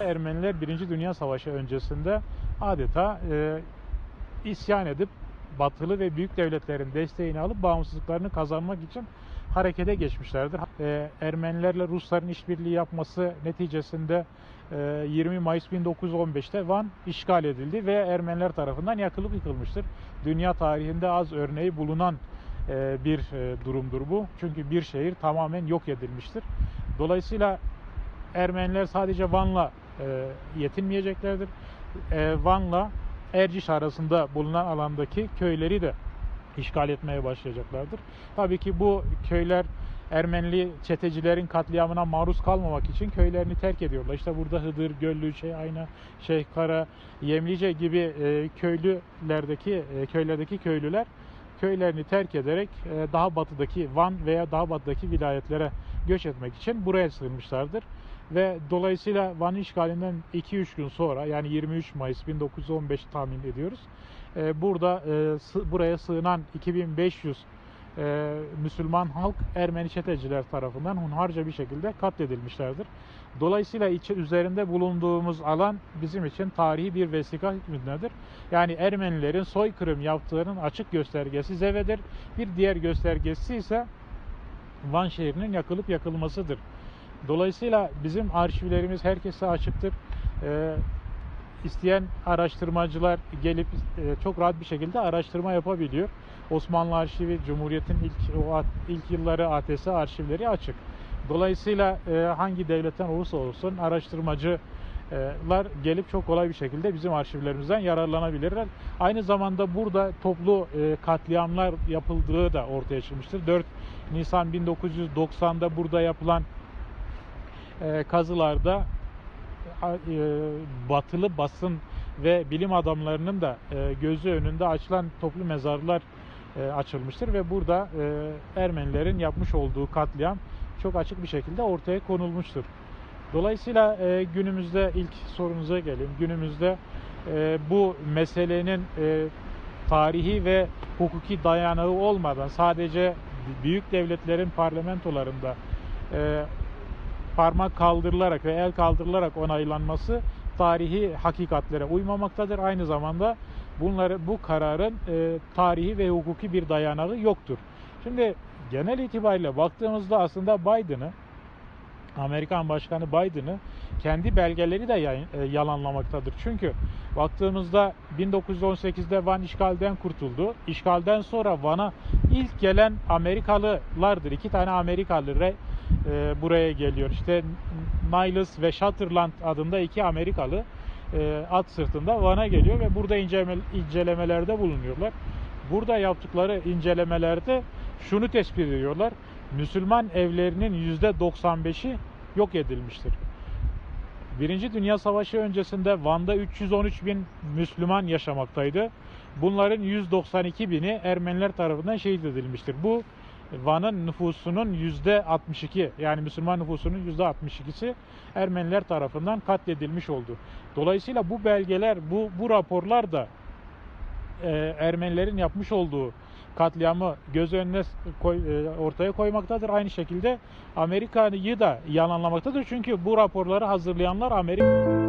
Ermeniler Birinci Dünya Savaşı öncesinde adeta e, isyan edip batılı ve büyük devletlerin desteğini alıp bağımsızlıklarını kazanmak için harekete geçmişlerdir. E, Ermenilerle Rusların işbirliği yapması neticesinde e, 20 Mayıs 1915'te Van işgal edildi ve Ermeniler tarafından yakılıp yıkılmıştır. Dünya tarihinde az örneği bulunan e, bir e, durumdur bu. Çünkü bir şehir tamamen yok edilmiştir. Dolayısıyla Ermeniler sadece Van'la e, yetinmeyeceklerdir. E, Van'la Erciş arasında bulunan alandaki köyleri de işgal etmeye başlayacaklardır. Tabii ki bu köyler Ermenili çetecilerin katliamına maruz kalmamak için köylerini terk ediyorlar. İşte burada Hıdır, Göllü, şey Ayna, Şeyhkara, Yemlice gibi e, köylülerdeki köylerdeki köylüler köylerini terk ederek daha batıdaki Van veya daha batıdaki vilayetlere göç etmek için buraya sığınmışlardır. Ve dolayısıyla Van işgalinden 2-3 gün sonra yani 23 Mayıs 1915 tahmin ediyoruz. E, burada e, buraya sığınan 2500 e, Müslüman halk Ermeni çeteciler tarafından hunharca bir şekilde katledilmişlerdir. Dolayısıyla içi, üzerinde bulunduğumuz alan bizim için tarihi bir vesika hükmündedir. Yani Ermenilerin soykırım yaptığının açık göstergesi Zeve'dir. Bir diğer göstergesi ise Van şehrinin yakılıp yakılmasıdır. Dolayısıyla bizim arşivlerimiz herkese açıktır. Ee, isteyen araştırmacılar gelip e, çok rahat bir şekilde araştırma yapabiliyor. Osmanlı Arşivi, Cumhuriyet'in ilk o ilk yılları ATS arşivleri açık. Dolayısıyla e, hangi devletten olursa olsun araştırmacılar gelip çok kolay bir şekilde bizim arşivlerimizden yararlanabilirler. Aynı zamanda burada toplu e, katliamlar yapıldığı da ortaya çıkmıştır. 4 Nisan 1990'da burada yapılan e, kazılarda a- e, batılı basın ve bilim adamlarının da e, gözü önünde açılan toplu mezarlar e, açılmıştır ve burada e, Ermenilerin yapmış olduğu katliam çok açık bir şekilde ortaya konulmuştur. Dolayısıyla e, günümüzde ilk sorunuza geleyim. Günümüzde e, bu meselenin e, tarihi ve hukuki dayanağı olmadan sadece büyük devletlerin parlamentolarında e, parmak kaldırılarak ve el kaldırılarak onaylanması tarihi hakikatlere uymamaktadır. Aynı zamanda bunları bu kararın e, tarihi ve hukuki bir dayanağı yoktur. Şimdi genel itibariyle baktığımızda aslında Biden'ı Amerikan Başkanı Biden'ı kendi belgeleri de e, yalanlamaktadır. Çünkü baktığımızda 1918'de Van işgalden kurtuldu. İşgalden sonra Van'a ilk gelen Amerikalılardır. İki tane Amerikalı e, buraya geliyor. İşte Niles ve Sutherland adında iki Amerikalı e, at sırtında Van'a geliyor ve burada inceleme, incelemelerde bulunuyorlar. Burada yaptıkları incelemelerde şunu tespit ediyorlar. Müslüman evlerinin %95'i yok edilmiştir. Birinci Dünya Savaşı öncesinde Van'da 313 bin Müslüman yaşamaktaydı. Bunların 192 bini Ermeniler tarafından şehit edilmiştir. Bu Van'ın nüfusunun %62 yani Müslüman nüfusunun %62'si Ermeniler tarafından katledilmiş oldu. Dolayısıyla bu belgeler, bu, bu raporlar da e, Ermenilerin yapmış olduğu katliamı göz önüne koy, e, ortaya koymaktadır. Aynı şekilde Amerika'yı da yalanlamaktadır. Çünkü bu raporları hazırlayanlar Amerika